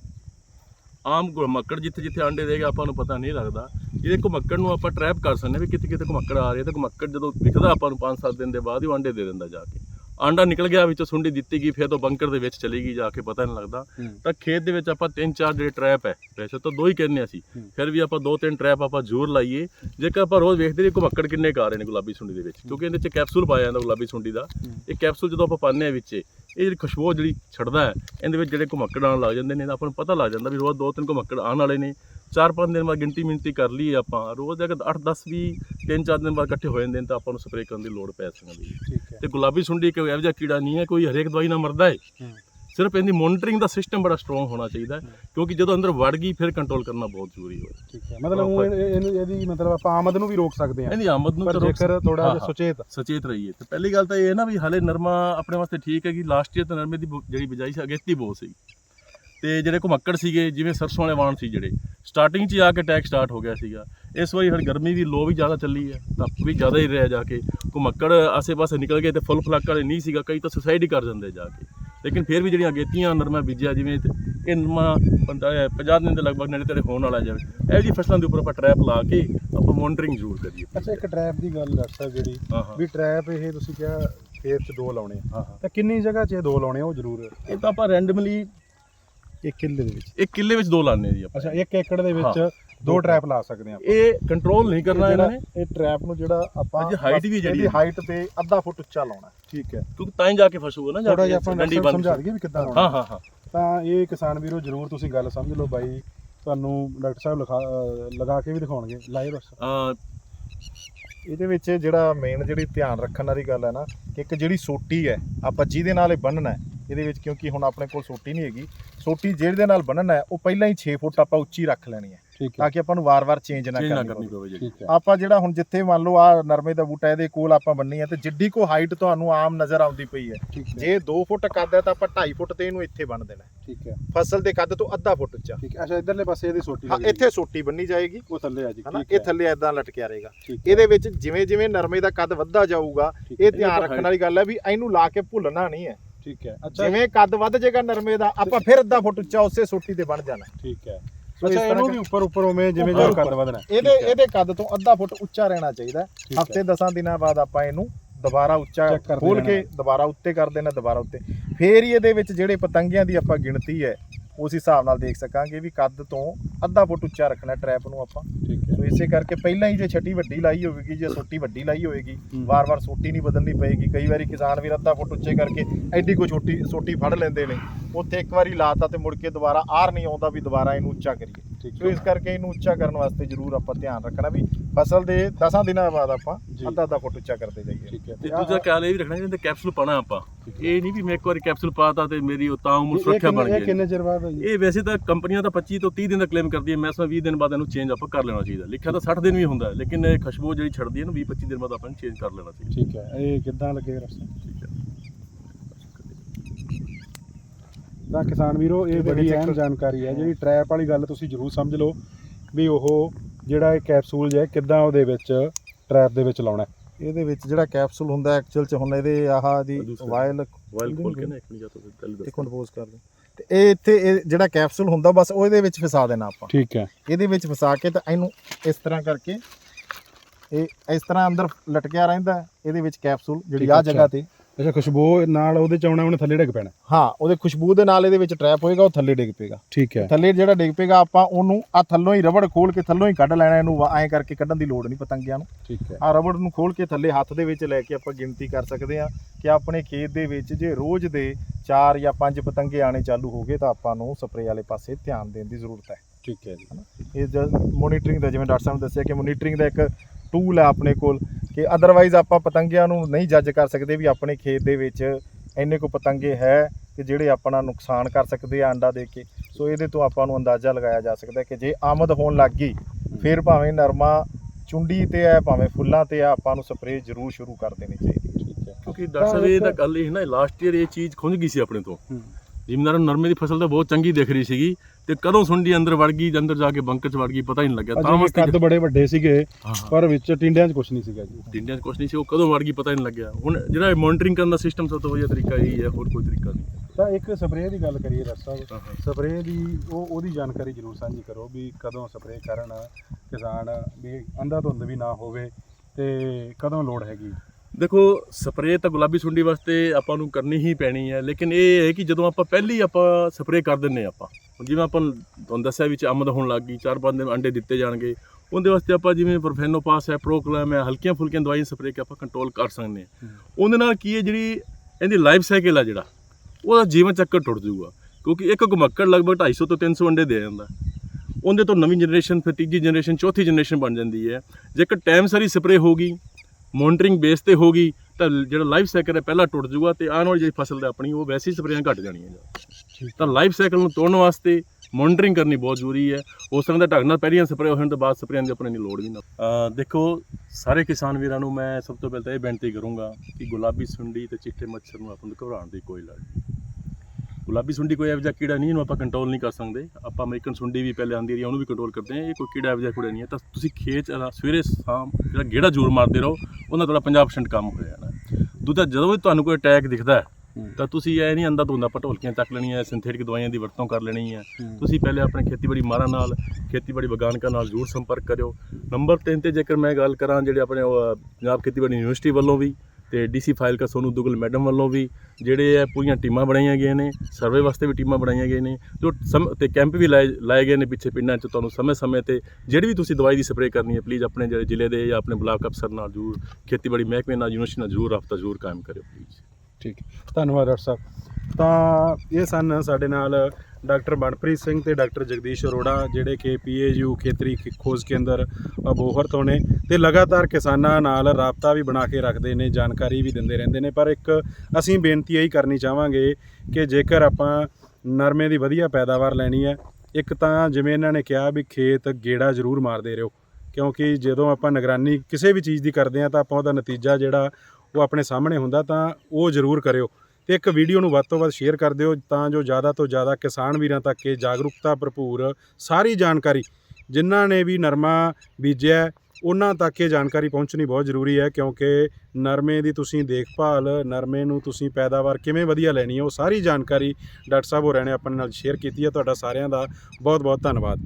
ਆਮ ਘੁਮੱਕੜ ਜਿੱਥੇ ਜਿੱਥੇ ਆਂਡੇ ਦੇਗਾ ਆਪਾਂ ਨੂੰ ਪਤਾ ਨਹੀਂ ਲੱਗਦਾ। ਇਹਦੇ ਘੁਮੱਕੜ ਨੂੰ ਆਪਾਂ ਟ੍ਰੈਪ ਕਰ ਸਕਦੇ ਹਾਂ ਵੀ ਕਿਤੇ ਕਿਤੇ ਘੁਮੱਕੜ ਆ ਰਿਹਾ ਤੇ ਘੁਮੱਕੜ ਜਦੋਂ ਦਿਖਦਾ ਆਪਾਂ ਨੂੰ 5-7 ਦਿਨ ਦੇ ਬਾਅਦ ਹੀ ਆਂਡੇ ਦੇ ਦਿੰਦਾ ਜਾ ਕੇ। ਆਂਡਾ ਨਿਕਲ ਗਿਆ ਵਿੱਚੋਂ ਸੁੰਡੀ ਦਿੱਤੀ ਗਈ ਫਿਰ ਤੋਂ ਬੰਕਰ ਦੇ ਵਿੱਚ ਚਲੀ ਗਈ ਜਾ ਕੇ ਪਤਾ ਨਹੀਂ ਲੱਗਦਾ। ਤਾਂ ਖੇਤ ਦੇ ਵਿੱਚ ਆਪਾਂ ਤਿੰਨ ਚਾਰ ਜਿਹੜੇ ਟਰੈਪ ਹੈ ਵੈਸੇ ਤਾਂ ਦੋ ਹੀ ਕਹਿੰਦੇ ਅਸੀਂ ਫਿਰ ਵੀ ਆਪਾਂ ਦੋ ਤਿੰਨ ਟਰੈਪ ਆਪਾਂ ਜ਼ਰੂਰ ਲਾਈਏ। ਜੇਕਰ ਆਪਾਂ ਰੋਜ਼ ਵੇਖਦੇ ਨੇ ਘੁਮੱਕੜ ਕਿੰਨੇ ਕੁ ਰਹੇ ਨੇ ਗੁਲਾਬੀ ਸੁੰਡੀ ਦੇ ਵਿੱਚ। ਕਿਉਂਕਿ ਇਹਦੇ ਚ ਕੈਪਸੂਲ ਪਾਇਆ ਜਾਂਦਾ ਗੁਲਾਬੀ ਸੁੰਡੀ ਦਾ। ਇਹ ਕੈਪਸੂਲ ਜਦੋਂ ਆਪਾਂ ਪਾਉਂਦੇ ਆ ਵਿੱਚ ਇਹ ਜਿਹੜੀ ਖੁਸ਼ਬੂ ਜਿਹੜੀ ਛੱਡਦਾ ਹੈ ਇਹਦੇ ਵਿੱਚ ਜਿਹੜੇ ਘੁਮੱਕੜ ਆਉਣ ਲੱਗ ਜਾਂਦੇ ਨੇ ਤਾਂ ਆਪਾਂ ਨੂੰ ਪਤਾ ਲੱਗ ਜਾਂਦਾ ਵੀ ਰੋਜ਼ ਦੋ ਤਿੰਨ ਘੁਮੱਕੜ ਆਉਣ ਵਾਲੇ ਨੇ। ਚਾਰ ਪੰਜ ਦਿਨ ਬਾਅਦ ਗਿਣਤੀ ਮਿੰਤੀ ਕਰ ਲਈਏ ਆਪਾਂ। ਰੋਜ਼ ਅਗਰ 8 10 ਵੀ ਤਿੰਨ ਚਾਰ ਦਿਨ ਬਾਅਦ ਇਕੱਠੇ ਹੋ ਜਾਂਦੇ ਨੇ ਤਾਂ ਆਪਾਂ ਨੂੰ ਸਪਰੇਅ ਕਰਨ ਦੀ ਲੋੜ ਪੈ ਸਕਦੀ ਹੈ। ਹੈ। ਤੇ ਗੁਲਾਬੀ ਸੁੰਡੀ ਇੱਕ ਇਹੋ ਜਿਹਾ ਕੀੜਾ ਨਹੀਂ ਹੈ ਕੋਈ ਹਰੇਕ ਦਵਾਈ ਨਾਲ ਮਰਦਾ ਹੈ। ਸਿਰਫ ਇਹਦੀ ਮੋਨੀਟਰਿੰਗ ਦਾ ਸਿਸਟਮ ਬੜਾ ਸਟਰੋਂਗ ਹੋਣਾ ਚਾਹੀਦਾ ਹੈ ਕਿਉਂਕਿ ਜਦੋਂ ਅੰਦਰ ਵੜ ਗਈ ਫਿਰ ਕੰਟਰੋਲ ਕਰਨਾ ਬਹੁਤ ਜ਼ਰੂਰੀ ਹੋਇਆ ਠੀਕ ਹੈ। ਮਤਲਬ ਇਹਦੀ ਮਤਲਬ ਆਪਾਂ ਆਮਦ ਨੂੰ ਵੀ ਰੋਕ ਸਕਦੇ ਹਾਂ। ਇਹਦੀ ਆਮਦ ਨੂੰ ਤਾਂ ਰੋਕ ਜੇਕਰ ਥੋੜਾ ਹਾਂ, ਜਿਹਾ ਹਾਂ। ਸੁਚੇਤ। ਸੁਚੇਤ ਰਹੀਏ। ਤੇ ਪਹਿਲੀ ਗੱਲ ਤਾਂ ਇਹ ਹੈ ਨਾ ਵੀ ਹਲੇ ਨਰਮਾ ਆਪਣੇ ਵਾਸਤੇ ਠੀਕ ਹੈ ਕਿ ਲਾਸਟ ਈਅਰ ਤਾਂ ਨਰਮੇ ਦੀ ਜਿਹੜੀ ਬਿਜਾਈ ਸੀ ਅਗੇਤੀ ਬਹੁਤ ਸੀ। ਤੇ ਜਿਹੜੇ ਘੁਮੱਕੜ ਸੀਗੇ ਜਿਵੇਂ ਸਰਸੋਂ ਵਾਲੇ ਵਾਣ ਸੀ ਜਿਹੜੇ ਸਟਾਰਟਿੰਗ 'ਚ ਆ ਕੇ ਅਟੈਕ ਸਟਾਰਟ ਹੋ ਗਿਆ ਸੀਗਾ। ਇਸ ਵਾਰੀ ਹੁਣ ਗਰਮੀ ਦੀ ਲੋ ਵੀ ਜ਼ਿਆਦਾ ਚੱਲੀ ਹੈ ਤਾਂ ਵੀ ਜ਼ਿਆਦਾ ਹੀ ਰਿਹਾ ਜਾ ਕੇ। ਘੁਮੱਕੜ ਆਸੇ-ਪਾਸੇ ਨਿਕਲ ਗਏ ਤੇ ਫੁੱਲ ਫਲੱਕ ਵਾਲੇ ਨਹੀਂ ਸੀਗਾ ਕਈ ਤਾਂ ਸੁਸਾਈਡ ਹੀ ਕਰ ਜਾਂਦੇ ਜਾ ਕੇ। ਲੇਕਿਨ ਫਿਰ ਵੀ ਜਿਹੜੀਆਂ ਅਗੇਤੀਆਂ ਨਰਮਾ ਬੀਜਿਆ ਜਿਵੇਂ ਇਹ ਨਰਮਾ 50 ਦਿਨ ਦੇ ਲਗਭਗ ਨੇੜੇ ਤੇੜੇ ਹੋਣ ਵਾਲਾ ਜਾਵੇ ਇਹ ਜੀ ਫਸਲਾਂ ਦੇ ਉੱਪਰ ਆਪਾਂ ਟਰੈਪ ਲਾ ਕੇ ਆਪਾਂ ਮੋਨੀਟਰਿੰਗ ਜ਼ਰੂਰ ਕਰੀਏ। ਅੱਛਾ ਇੱਕ ਟਰੈਪ ਦੀ ਗੱਲ ਦੱਸ ਸਰ ਜਿਹੜੀ ਵੀ ਟਰੈਪ ਇਹ ਤੁਸੀਂ ਕਿਹਾ ਖੇਤ 'ਚ ਦੋ ਲਾਉਣੇ ਤਾਂ ਕਿੰਨੀ ਜਗ੍ਹਾ 'ਚ ਇਹ ਦੋ ਲਾਉਣੇ ਉਹ ਜ਼ਰੂਰ ਇਹ ਤਾਂ ਆਪਾਂ ਰੈਂਡਮਲੀ ਇੱਕ ਕਿੱਲੇ ਦੇ ਵਿੱਚ। ਇੱਕ ਕਿੱਲੇ ਵਿੱਚ ਦੋ ਲਾਣੇ ਜੀ ਆਪਾਂ। ਅੱਛਾ ਇੱਕ ਏਕੜ ਦੇ ਵਿੱਚ ਦੋ ਟਰੈਪ ਲਾ ਸਕਦੇ ਆ ਇਹ ਕੰਟਰੋਲ ਨਹੀਂ ਕਰਨਾ ਇਹਨਾਂ ਨੇ। ਇਹ ਟਰੈਪ ਨੂੰ ਜਿਹੜਾ ਆਪਾਂ ਇਹਦੀ height ਵੀ ਜਿਹੜੀ। ਹਾਈਟ ਤੇ ਅੱਧਾ ਫੁੱਟ ਉੱਚਾ ਲਾਉਣਾ। ਠੀਕ ਹੈ। ਕਿਉਂਕਿ ਤਾਂ ਹੀ ਜਾ ਕੇ ਫਸੂਗਾ ਨਾ ਜਾ ਥੋੜਾ ਜਿਹਾ ਆਪਾਂ ਡੰਡੀ ਬੰਦ ਸਮਝਾ ਦਈਏ ਵੀ ਕਿੱਦਾਂ ਲਾਉਣਾ ਹਾਂ। ਹਾਂ ਹਾਂ। ਤਾਂ ਇਹ ਕਿਸਾਨ ਵੀਰੋ ਜ਼ਰੂਰ ਤੁਸੀਂ ਗੱਲ ਸਮਝ ਲਓ ਬਾਈ। ਤੁਹਾਨੂੰ ਡਾਕਟਰ ਸਾਹਿਬ ਲਿਖਾ ਲਗਾ ਕੇ ਵੀ ਦਿਖਾਉਣਗੇ। ਲਾਈਵ ਅਹ ਇਹਦੇ ਵਿੱਚ ਜਿਹੜਾ ਮੇਨ ਜਿਹੜੀ ਧਿਆਨ ਰੱਖਣ ਵਾਲੀ ਗੱਲ ਹੈ ਨਾ ਕਿ ਇੱਕ ਜਿਹੜੀ ਸੋਟੀ ਹੈ ਆਪਾਂ ਜਿਹਦੇ ਨਾਲ ਇਹ ਬੰਨਣਾ ਹੈ ਇਹਦੇ ਵਿੱਚ ਕਿਉਂਕਿ ਹੁਣ ਆਪਣੇ ਕੋਲ ਸੋਟੀ ਨਹੀਂ ਹੈਗੀ। ਸੋਟੀ ਜਿਹਦੇ ਨਾਲ ਬੰਨਣਾ ਹੈ ਉਹ ਪਹਿਲਾਂ ਹੀ 6 ਫੁੱਟ ਆਪਾਂ ਉੱਚੀ ਰੱਖ ਲੈਣੀ ਹੈ। ਤਾਂ ਕਿ ਆਪਾਂ ਨੂੰ ਵਾਰ-ਵਾਰ ਚੇਂਜ ਨਾ ਕਰਨੀ ਪਵੇ ਆਪਾਂ ਜਿਹੜਾ ਹੁਣ ਜਿੱਥੇ ਮੰਨ ਲਓ ਆ ਨਰਮੇ ਦਾ ਬੂਟਾ ਇਹਦੇ ਕੋਲ ਆਪਾਂ ਬੰਨੀ ਹੈ ਤੇ ਜਿੱਡੀ ਕੋ ਹਾਈਟ ਤੁਹਾਨੂੰ ਆਮ ਨਜ਼ਰ ਆਉਂਦੀ ਪਈ ਹੈ। ਜੇ 2 ਫੁੱਟ ਕੱਦ ਹੈ ਤਾਂ ਆਪਾਂ 2.5 ਫੁੱਟ ਤੇ ਇਹਨੂੰ ਇੱਥੇ ਬੰਨ ਦੇਣਾ ਹੈ। ਠੀਕ ਹੈ। ਫਸਲ ਦੇ ਕੱਦ ਤੋਂ ਅੱਧਾ ਫੁੱਟ ਉੱਚਾ। ਠੀਕ ਹੈ। ਅੱਛਾ ਇਧਰਲੇ ਪਾਸੇ ਇਹਦੀ ਸੋਟੀ ਹਾਂ ਇੱਥੇ ਸੋਟੀ ਬੰਨੀ ਜਾਏਗੀ। ਉਹ ਥੱਲੇ ਆ ਜੀ। ਠੀਕ ਇਹ ਥੱਲੇ ਐਦਾਂ ਲਟਕਿਆ ਰਹੇਗਾ। ਇਹਦੇ ਵਿੱਚ ਜਿਵੇਂ ਜਿਵੇਂ ਨਰਮੇ ਦਾ ਕੱਦ ਵੱਧਦਾ ਜਾਊਗਾ ਇਹ ਧਿਆਨ ਰੱਖਣ ਵਾਲੀ ਗੱਲ ਹੈ ਵੀ ਇਹਨੂੰ ਲਾ ਕੇ ਭੁੱਲਣਾ ਨਹੀਂ ਹੈ। ਠੀਕ ਹੈ ਅੱਛਾ ਜਿਵੇਂ ਕੱਦ ਵੱਧ ਜਾਏਗਾ ਨਰਮੇ ਦਾ ਆਪਾਂ ਫਿਰ ਅੱਧਾ ਫੁੱਟ ਉੱਚਾ ਉਸੇ ਸੋਟੀ ਤੇ ਬਣ ਜਾਣਾ। ਠੀਕ ਹੈ ਅੱਛਾ ਇਹਨੂੰ ਵੀ ਉੱਪਰ ਉੱਪਰ ਉਵੇਂ ਜਿਵੇਂ ਜਿਹਾ ਕੱਦ ਵਧਣਾ। ਇਹਦੇ ਇਹਦੇ ਕੱਦ ਤੋਂ ਅੱਧਾ ਫੁੱਟ ਉੱਚਾ ਰਹਿਣਾ ਚਾਹੀਦਾ। ਹਫ਼ਤੇ 10 ਦਿਨਾਂ ਬਾਅਦ ਆਪਾਂ ਇਹਨੂੰ ਦੁਬਾਰਾ ਉੱਚਾ ਖੋਲ ਕੇ। ਦੁਬਾਰਾ ਉੱਤੇ ਕਰ ਦੇਣਾ ਦੁਬਾਰਾ ਉੱਤੇ ਫੇਰ ਹੀ ਇਹਦੇ ਵਿੱਚ ਜਿਹੜੇ ਪਤੰਗਿਆਂ ਦੀ ਆਪਾਂ ਗਿਣਤੀ ਹੈ ਉਸ ਹਿਸਾਬ ਨਾਲ ਦੇਖ ਸਕਾਂਗੇ ਵੀ ਕੱਦ ਤੋਂ ਅੱਧਾ ਫੁੱਟ ਉੱਚਾ ਰੱਖਣਾ ਟਰੈਪ ਨੂੰ ਆਪਾਂ। ਠੀਕ ਹੈ। ਸੋ ਇਸੇ ਕਰਕੇ ਪਹਿਲਾਂ ਹੀ ਜੇ ਛੱਟੀ ਵੱਡੀ ਲਾਈ ਹੋਵੇਗੀ ਜੇ ਸੋਟੀ ਵੱਡੀ ਲਾਈ ਹੋਵੇਗੀ। ਵਾਰ-ਵਾਰ ਸੋਟੀ ਨਹੀਂ ਬਦਲਣੀ ਪਏਗੀ। ਕਈ ਵਾਰੀ ਕਿਸਾਨ ਵੀ ਅੱਧਾ ਫੁੱਟ ਉੱਚੇ ਕਰਕੇ ਐਡੀ ਕੋ ਛੋਟੀ ਸੋਟੀ ਫੜ ਲੈਂਦੇ ਨੇ। ਉੱਥੇ ਇੱਕ ਵਾਰੀ ਲਾਤਾ ਤੇ ਮੁੜ ਕੇ ਦੁਬਾਰਾ ਆਰ ਨਹੀਂ ਆਉਂਦਾ ਵੀ ਦੁਬਾਰਾ ਇਹਨੂੰ ਉੱਚਾ ਕਰੀਏ। ਸੋ ਇਸ ਕਰਕੇ ਇਹਨੂੰ ਉੱਚਾ ਕਰਨ ਵਾਸਤੇ ਜ਼ਰੂਰ ਆਪਾਂ ਧਿਆਨ ਰੱਖਣਾ ਵੀ ਫਸਲ ਦੇ 10 ਦਿਨਾਂ ਬਾਅਦ ਆਪਾਂ। ਅੱਧਾ ਅੱਧਾ ਫੁੱਟ ਉੱਚਾ ਕਰਦੇ ਜਾਈਏ। ਠੀਕ ਹੈ। ਤੇ ਦੂਜਾ ਖਿਆਲ ਇਹ ਵੀ ਰੱਖਣਾ ਚਾਹੀਦਾ ਕੈਪਸੂਲ ਪਾਣਾ ਆਪਾਂ। ਇਹ ਨਹੀਂ ਵੀ ਮੈਂ ਇੱਕ ਵਾਰੀ ਕੈਪਸੂਲ ਪਾਤਾ ਤੇ ਮੇਰੀ ਉਹ ਤਾਂ ਉਮਰ ਸੁਰੱਖਿਆ ਬਣ ਕਿੰਨੇ- ਇਹ ਗਈ। ਕਿੰਨੇ ਚਿਰ ਬਾਅਦ ਹੈ ਇਹ ਵੈਸੇ ਤਾਂ ਕੰਪਨੀਆਂ ਤਾਂ 25 ਤੋਂ 30 ਦਿਨ ਦਾ ਕਲੇਮ ਕਰਦੀਆਂ ਮੈਂ ਸਮਾਂ 20 ਦਿਨ ਬਾਅਦ ਇਹਨੂੰ ਚੇਂਜ ਆਪਾਂ ਕਰ ਲੈਣਾ ਚਾਹੀਦਾ। ਲਿਖਿਆ ਤਾਂ 60 ਦਿਨ ਵੀ ਹੁੰਦਾ ਹੈ, ਲੇਕਿਨ ਇਹ ਖੁਸ਼ਬੂ ਜਿਹੜੀ ਛੱਡਦੀ ਹੈ ਨਾ 20 25 ਦਿਨ ਬਾਅਦ ਆਪਾਂ ਨੂੰ ਚੇਂਜ ਕਰ ਲੈਣਾ ਚਾਹੀਦਾ। ਠੀਕ ਹੈ। ਇਹ ਕਿੱਦਾਂ ਲੱਗੇ ਰਸਤਾ? ਠੀਕ ਹੈ। ਤਾਂ ਕਿਸਾਨ ਵੀਰੋ ਇਹ ਬੜੀ ਅਹਿਮ ਜਾਣਕਾਰੀ ਹੈ। ਜਿਹੜੀ ਟਰੈਪ ਵਾਲੀ ਗੱਲ ਤੁਸੀਂ ਜ਼ਰੂਰ ਸਮਝ ਲਓ ਵੀ ਉਹ ਜਿਹੜਾ ਇਹ ਕੈਪਸੂਲ ਜਿਹਾ ਕਿੱਦਾਂ ਉਹਦੇ ਵਿੱਚ ਟਰੈਪ ਦੇ ਵਿੱਚ ਲਾਉਣਾ ਹੈ। ਇਹਦੇ ਵਿੱਚ ਜਿਹੜਾ ਕੈਪਸੂਲ ਹੁੰਦਾ ਐਕਚੁਅਲ ਚ ਹੁਣ ਇਹਦੇ ਆਹ ਦੀ। ਵਾਇਲ ਵਾਇਲ ਖੋਲ ਕੇ ਨਾ ਇੱਕ ਮਿੰਟ ਜਾਂ ਤਾਂ ਪਹਿਲੇ ਦੱਸ ਇੱਕ ਕੰਪੋਜ਼ ਕਰ ਦੇ ਤੇ ਇਹ ਇੱਥੇ ਇਹ ਜਿਹੜਾ ਕੈਪਸੂਲ ਹੁੰਦਾ ਬਸ ਉਹ ਇਹਦੇ ਵਿੱਚ ਫਸਾ ਦੇਣਾ ਆਪਾਂ ਠੀਕ ਹੈ ਇਹਦੇ ਵਿੱਚ ਫਸਾ ਕੇ ਤਾਂ ਇਹਨੂੰ ਇਸ ਤਰ੍ਹਾਂ ਕਰਕੇ ਇਹ ਇਸ ਤਰ੍ਹਾਂ ਅੰਦਰ ਲਟਕਿਆ ਰਹਿੰਦਾ ਹੈ। ਇਹਦੇ ਵਿੱਚ ਕੈਪਸੂਲ ਜਿਹੜੀ ਆ ਹੈ, ਜਗ੍ਹਾ ਤੇ ਅੱਛਾ ਖੁਸ਼ਬੂ ਨਾਲ ਉਹਦੇ ਚ ਆਉਣਾ ਉਹਨੇ ਥੱਲੇ ਡਿੱਗ ਪੈਣਾ। ਹਾਂ ਉਹਦੇ ਖੁਸ਼ਬੂ ਦੇ ਨਾਲ ਇਹਦੇ ਵਿੱਚ ਟਰੈਪ ਹੋਏਗਾ ਉਹ ਥੱਲੇ ਡਿੱਗ ਪਏਗਾ। ਠੀਕ ਹੈ। ਥੱਲੇ ਜਿਹੜਾ ਡਿੱਗ ਪਏਗਾ ਆਪਾਂ ਉਹਨੂੰ ਆ ਥੱਲੋਂ ਹੀ ਰਬੜ ਖੋਲ ਕੇ ਥੱਲੋਂ ਹੀ ਕੱਢ ਲੈਣਾ ਇਹਨੂੰ ਐਂ ਕਰਕੇ ਕੱਢਣ ਦੀ ਲੋੜ ਨਹੀਂ ਪਤੰਗਿਆਂ ਨੂੰ। ਠੀਕ ਹੈ। ਆ ਰਬੜ ਨੂੰ ਖੋਲ ਕੇ ਥੱਲੇ ਹੱਥ ਦੇ ਵਿੱਚ ਲੈ ਕੇ ਆਪਾਂ ਗਿਣਤੀ ਕਰ ਸਕਦੇ ਆ ਕਿ ਆਪਣੇ ਖੇਤ ਦੇ ਵਿੱਚ ਜੇ ਰੋਜ਼ ਦੇ 4 ਜਾਂ 5 ਪਤੰਗੇ ਆਣੇ ਚਾਲੂ ਹੋ ਗਏ ਤਾਂ ਆਪਾਂ ਨੂੰ ਸਪਰੇਅ ਵਾਲੇ ਪਾਸੇ ਧਿਆਨ ਦੇਣ ਦੀ ਜ਼ਰੂਰਤ ਹੈ। ਠੀਕ ਹੈ ਜੀ। ਇਹ ਮੋਨੀਟਰਿੰਗ ਦਾ ਜਿਵੇਂ ਡਾਕਟਰ ਸਾਹਿਬ ਨੇ ਦੱਸਿਆ ਕਿ ਮੋਨੀਟਰਿੰਗ ਦਾ ਇੱਕ ਟੂਲ ਹੈ ਆਪਣੇ ਕੋਲ ਕਿ ਅਦਰਵਾਈਜ਼ ਆਪਾਂ ਪਤੰਗਿਆਂ ਨੂੰ ਨਹੀਂ ਜੱਜ ਕਰ ਸਕਦੇ ਵੀ ਆਪਣੇ ਖੇਤ ਦੇ ਵਿੱਚ ਇੰਨੇ ਕੋ ਪਤੰਗੇ ਹੈ ਕਿ ਜਿਹੜੇ ਆਪਣਾ ਨੁਕਸਾਨ ਕਰ ਸਕਦੇ ਆ ਅੰਡਾ ਦੇ ਕੇ। ਸੋ ਇਹਦੇ ਤੋਂ ਆਪਾਂ ਨੂੰ ਅੰਦਾਜ਼ਾ ਲਗਾਇਆ ਜਾ ਸਕਦਾ ਕਿ ਜੇ ਆਮਦ ਹੋਣ ਲੱਗ ਗਈ ਫਿਰ ਭਾਵੇਂ ਨਰਮਾ ਚੁੰਡੀ ਤੇ ਹੈ ਭਾਵੇਂ ਫੁੱਲਾਂ ਤੇ ਆ ਆਪਾਂ ਨੂੰ ਸਪਰੇਅ ਜ਼ਰੂਰ ਸ਼ੁਰੂ ਕਰ ਦੇਣੀ ਚਾਹੀਦੀ ਹੈ। ਠੀਕ ਹੈ। ਕਿਉਂਕਿ ਡਾਕਟਰ ਸਾਹਿਬ ਇਹ ਤਾਂ ਗੱਲ ਇਹ ਨਾ ਲਾਸਟ ਈਅਰ ਇਹ ਚੀਜ਼ ਖੁੰਝ ਗਈ ਸੀ ਆਪਣੇ ਤੋਂ। ਜ਼ਿਮੀਂਦਾਰਾਂ ਨੂੰ ਨਰਮੇ ਦੀ ਫਸਲ ਤਾਂ ਬਹੁਤ ਚੰਗੀ ਦਿਖ ਰਹੀ ਸੀਗੀ। ਤੇ ਕਦੋਂ ਸੁੰਡੀ ਅੰਦਰ ਵੜ ਗਈ ਅੰਦਰ ਜਾ ਕੇ ਬੰਕਰ ਚ ਵੜ ਗਈ ਪਤਾ ਹੀ ਨਹੀਂ ਲੱਗਿਆ। ਤਾਂ ਵਾਸਤੇ ਕੱਦ ਬੜੇ ਵੱਡੇ ਸੀਗੇ ਪਰ ਵਿੱਚ ਟਿੰਡਿਆਂ 'ਚ ਕੁਝ ਨਹੀਂ ਸੀਗਾ ਜੀ। ਇੰਡੀਆ 'ਚ ਕੁਛ ਨਹੀਂ ਸੀ ਉਹ ਕਦੋਂ ਵੜ ਗਈ ਪਤਾ ਹੀ ਨਹੀਂ ਲੱਗਿਆ। ਹੁਣ ਜਿਹੜਾ ਮੋਨੀਟਰਿੰਗ ਕਰਨ ਦਾ ਸਿਸਟਮ ਸਭ ਤੋਂ ਵਧੀਆ ਤਰੀਕਾ ਇਹ ਹੈ ਹੋਰ ਕੋਈ ਤਰੀਕਾ ਨਹੀਂ। ਤਾਂ ਇੱਕ ਸਪਰੇਅ ਦੀ ਗੱਲ ਕਰੀਏ ਰਸ ਸਾਹਿਬ ਸਪਰੇਅ ਦੀ ਉਹ ਉਹਦੀ ਜਾਣਕਾਰੀ ਜ਼ਰੂਰ ਸਾਂਝੀ ਕਰੋ ਵੀ ਕਦੋਂ ਸਪਰੇਅ ਕਰਨ ਕਿਸਾਨ ਵੀ ਅੰਧਾ ਧੁੰਦ ਵੀ ਨਾ ਹੋਵੇ ਤੇ ਕਦੋਂ ਲੋੜ ਹੈਗੀ। ਦੇਖੋ, ਸਪਰੇਅ ਤਾਂ ਗੁਲਾਬੀ ਸੁੰਡੀ ਵਾਸਤੇ ਆਪਾਂ ਨੂੰ ਕਰਨੀ ਹੀ ਪੈਣੀ ਹੈ, ਲੇਕਿਨ ਇਹ ਹੈ ਕਿ ਜਦੋਂ ਆਪਾਂ ਪਹਿਲੀ ਆਪਾਂ ਸਪਰੇਅ ਕਰ ਦਿੰਨੇ ਆਪਾਂ। ਜਿਵੇਂ ਆਪਾਂ ਤੁਹਾਨੂੰ ਦੱਸਿਆ ਵਿੱਚ ਆਮਦ ਹੋਣ ਲੱਗ ਗਈ ਚਾਰ ਪੰਜ ਦਿਨ ਅੰਡੇ ਦਿੱਤੇ ਜਾਣਗੇ, ਉਹਦੇ ਵਾਸਤੇ ਆਪਾਂ ਜਿਵੇਂ ਪ੍ਰੋਫੈਨੋਪਾਸ ਹੈ, ਪ੍ਰੋਕਲਮ ਹੈ, ਹਲਕੀਆਂ ਫੁਲਕੀਆਂ ਦਵਾਈਆਂ ਸਪਰੇਅ ਕੇ ਆਪਾਂ ਕੰਟਰੋਲ ਕਰ ਸਕਦੇ ਹਾਂ। ਉਹਦੇ ਨਾਲ ਕੀ ਹੈ, ਜਿਹੜੀ ਇਹਦੀ ਲਾਈਫ ਸਾਈਕਲ ਆ ਜਿਹੜਾ, ਉਹਦਾ ਜੀਵਨ ਚੱਕਰ ਟੁੱਟ ਜਾਊਗਾ, ਕਿਉਂਕਿ ਇੱਕ ਘੁਮੱਕੜ ਲਗਭਗ 250 ਤੋਂ 300 ਅੰਡੇ ਦੇ ਜਾਂਦਾ। ਉਹਦੇ ਤੋਂ ਨਵੀਂ ਜਨਰੇਸ਼ਨ ਫਿਰ ਤੀਜੀ ਜਨਰੇਸ਼ਨ ਚੌਥੀ ਜਨਰੇਸ਼ਨ ਬਣ ਜਾਂਦੀ ਹੈ। ਜੇਕਰ ਟਾਈਮ ਸਾਰੀ ਸਪਰੇਅ ਹੋਗੀ ਮੋਨਟਰਿੰਗ ਬੇਸ ਤੇ ਹੋਗੀ ਤਾਂ ਜਿਹੜਾ ਲਾਈਫ ਸਾਈਕਲ ਹੈ ਪਹਿਲਾਂ ਟੁੱਟ ਜਾਊਗਾ ਤੇ ਆਉਣ ਵਾਲੀ ਜਿਹੜੀ ਫਸਲ ਦਾ ਆਪਣੀ ਉਹ ਵੈਸੇ ਹੀ ਸਪਰੇਆਂ ਘਟ ਜਾਣੀਆਂ ਤਾਂ ਲਾਈਫ ਸਾਈਕਲ ਨੂੰ ਤੋੜਨ ਵਾਸਤੇ ਮੋਨਟਰਿੰਗ ਕਰਨੀ ਬਹੁਤ ਜ਼ਰੂਰੀ ਹੈ। ਉਸ ਤਰ੍ਹਾਂ ਦਾ ਢੰਗ ਨਾਲ ਪਹਿਲੀਆਂ ਸਪਰੇਅ ਹੋਣ ਤੋਂ ਬਾਅਦ ਸਪਰੇਆਂ ਦੀ ਆਪਣੇ ਦੀ ਲੋੜ ਵੀ ਨਾ ਦੇਖੋ ਸਾਰੇ ਕਿਸਾਨ ਵੀਰਾਂ ਨੂੰ ਮੈਂ ਸਭ ਤੋਂ ਪਹਿਲਾਂ ਇਹ ਬੇਨਤੀ ਕਰੂੰਗਾ ਕਿ ਗੁਲਾਬੀ ਸੁੰਡੀ ਤੇ ਚਿੱਟੇ ਮੱਛਰ ਨੂੰ ਆਪਾਂ ਨੂੰ ਘਬਰਾਉਣ ਦੀ ਕੋਈ ਲੋੜ ਨਹੀਂ। ਗੁਲਾਬੀ ਸੁੰਡੀ ਕੋਈ ਇਹੋ ਜਿਹਾ ਕੀੜਾ ਨਹੀਂ ਇਹਨੂੰ ਆਪਾਂ ਕੰਟਰੋਲ ਨਹੀਂ ਕਰ ਸਕਦੇ। ਆਪਾਂ ਅਮਰੀਕਨ ਸੁੰਡੀ ਵੀ ਪਹਿਲੇ ਆਂਦੀ ਰਹੀ ਉਹਨੂੰ ਵੀ ਕੰਟਰੋਲ ਕਰਦੇ ਆ। ਇਹ ਕੋਈ ਕੀੜਾ ਇਹੋ ਜਿਹਾ ਕੀੜਾ ਨਹੀਂ ਹੈ ਤਾਂ ਤੁਸੀਂ ਖੇਤ ਸਵੇਰੇ ਸ਼ਾਮ ਜਿਹੜਾ ਗੇੜਾ ਜ਼ਰੂਰ ਮਾਰਦੇ ਰਹੋ ਉਹਨਾਂ ਤੁਹਾਡਾ 50% ਕੰਮ ਹੋ ਜਾਣਾ। ਦੂਜਾ ਜਦੋਂ ਵੀ ਤੁਹਾਨੂੰ ਕੋਈ ਅਟੈਕ ਦਿਖਦਾ ਹੈ ਤਾਂ ਤੁਸੀਂ ਇਹ ਨਹੀਂ ਅੰਦਾ ਧੁੰਦਾ ਪਟੋਲਕੀਆਂ ਚੱਕ ਲੈਣੀਆਂ ਸਿੰਥੈਟਿਕ ਦਵਾਈਆਂ ਦੀ ਵਰਤੋਂ ਕਰ ਲੈਣੀ ਹੈ। ਤੁਸੀਂ ਪਹਿਲੇ ਆਪਣੇ ਖੇਤੀਬਾੜੀ ਮਾਹਰਾਂ ਨਾਲ ਖੇਤੀਬਾੜੀ ਵਿਗਿਆਨਕਾਂ ਨਾਲ ਜ਼ਰੂਰ ਸੰਪਰਕ ਕਰਿਓ। ਨੰਬਰ 3 ਤੇ ਜੇਕਰ ਮੈਂ ਗੱਲ ਕਰਾਂ ਜਿਹੜੇ ਆਪਣੇ ਪੰਜਾਬ ਖੇਤੀਬਾੜੀ ਯੂਨੀਵਰਸਿਟੀ ਵੱਲੋਂ ਵੀ ਤੇ ਡੀਸੀ ਫਾਈਲ ਕਾ ਸੋਨੂ ਦੁਗਲ ਮੈਡਮ ਵੱਲੋਂ ਵੀ ਜਿਹੜੇ ਹੈ ਪੂਰੀਆਂ ਟੀਮਾਂ ਬਣਾਈਆਂ ਗਈਆਂ ਨੇ ਸਰਵੇ ਵਾਸਤੇ ਵੀ ਟੀਮਾਂ ਬਣਾਈਆਂ ਗਈਆਂ ਨੇ, ਜੋ ਸਮ, ਤੇ ਕੈਂਪ ਵੀ ਲਾਏ ਲਾਏ ਗਏ ਨੇ ਪਿੱਛੇ ਪਿੰਡਾਂ 'ਚ ਤੁਹਾਨੂੰ ਸਮੇਂ-ਸਮੇਂ ਤੇ, ਜਿਹੜੀ ਵੀ ਤੁਸੀਂ ਦਵਾਈ ਦੀ ਸਪਰੇਅ ਕਰਨੀ ਹੈ ਪਲੀਜ਼ ਆਪਣੇ ਜਿਹੜੇ ਜ਼ਿਲ੍ਹੇ ਦੇ ਜਾਂ ਆਪਣੇ ਬਲਾਕ ਅਫਸਰ ਨਾਲ ਜ਼ਰੂਰ, ਖੇਤੀਬਾੜੀ ਮਹਿਕਮੇ ਨਾਲ, ਯੂਨੀਵਰਸਿਟੀ ਨਾਲ ਜ਼ਰੂਰ ਰابطਾ ਜ਼ਰੂਰ ਕਾਇਮ ਕਰਿਓ ਪਲੀਜ਼ ਠੀਕ ਧੰਨਵਾਦ ਡਾਕਟਰ ਸਾਹਿਬ। ਤਾਂ ਇਹ ਸਨ ਸਾਡੇ ਨਾਲ ਡਾਕਟਰ ਮਨਪ੍ਰੀਤ ਸਿੰਘ ਤੇ ਡਾਕਟਰ ਜਗਦੀਸ਼ ਅਰੋੜਾ, ਜਿਹੜੇ ਕਿ ਪੀਏਯੂ ਖੇਤਰੀ ਖੋਜ ਕੇਂਦਰ ਅਬੋਹਰ ਤੋਂ ਨੇ ਤੇ ਲਗਾਤਾਰ ਕਿਸਾਨਾਂ ਨਾਲ ਰਾਬਤਾ ਵੀ ਬਣਾ ਕੇ ਰੱਖਦੇ ਨੇ, ਜਾਣਕਾਰੀ ਵੀ ਦਿੰਦੇ ਰਹਿੰਦੇ ਨੇ। ਪਰ ਇੱਕ ਅਸੀਂ ਬੇਨਤੀ ਇਹੀ ਕਰਨੀ ਚਾਹਾਂਗੇ ਕਿ ਜੇਕਰ ਆਪਾਂ ਨਰਮੇ ਦੀ ਵਧੀਆ ਪੈਦਾਵਾਰ ਲੈਣੀ ਹੈ, ਇੱਕ ਤਾਂ ਜਿਵੇਂ ਇਹਨਾਂ ਨੇ ਕਿਹਾ ਵੀ ਖੇਤ ਗੇੜਾ ਜ਼ਰੂਰ ਮਾਰਦੇ ਰਹੋ, ਕਿਉਂਕਿ ਜਦੋਂ ਆਪਾਂ ਨਿਗਰਾਨੀ ਕਿਸੇ ਵੀ ਚੀਜ਼ ਦੀ ਕਰਦੇ ਆ ਤਾਂ ਆਪਾਂ ਉਹਦਾ ਨਤੀਜਾ ਜਿਹੜਾ ਉਹ ਆਪਣੇ ਸਾਹਮਣੇ ਹੁੰਦਾ ਤਾਂ ਉਹ ਜ਼ਰੂਰ ਕਰਿਓ। ਤੇ ਇੱਕ ਵੀਡੀਓ ਨੂੰ ਵੱਧ ਤੋਂ ਵੱਧ ਸ਼ੇਅਰ ਕਰ ਦਿਓ ਤਾਂ ਜੋ ਜ਼ਿਆਦਾ ਤੋਂ ਜ਼ਿਆਦਾ ਕਿਸਾਨ ਵੀਰਾਂ ਤੱਕ ਇਹ ਜਾਗਰੂਕਤਾ ਭਰਪੂਰ ਸਾਰੀ ਜਾਣਕਾਰੀ ਜਿਨ੍ਹਾਂ ਨੇ ਵੀ ਨਰਮਾ ਬੀਜਿਆ ਉਹਨਾਂ ਤੱਕ ਇਹ ਜਾਣਕਾਰੀ ਪਹੁੰਚਣੀ ਬਹੁਤ ਜ਼ਰੂਰੀ ਹੈ ਕਿਉਂਕਿ ਨਰਮੇ ਦੀ ਤੁਸੀਂ ਦੇਖਭਾਲ, ਨਰਮੇ ਨੂੰ ਤੁਸੀਂ ਪੈਦਾਵਾਰ ਕਿਵੇਂ ਵਧੀਆ ਲੈਣੀ ਹੈ, ਉਹ ਸਾਰੀ ਜਾਣਕਾਰੀ ਡਾਕਟਰ ਸਾਹਿਬ ਹੋਰਾਂ ਨੇ ਆਪਣੇ ਨਾਲ ਸ਼ੇਅਰ ਕੀਤੀ ਹੈ। ਤੁਹਾਡਾ ਸਾਰਿਆਂ ਦਾ ਬਹੁਤ ਬਹੁਤ ਧੰਨਵਾਦ।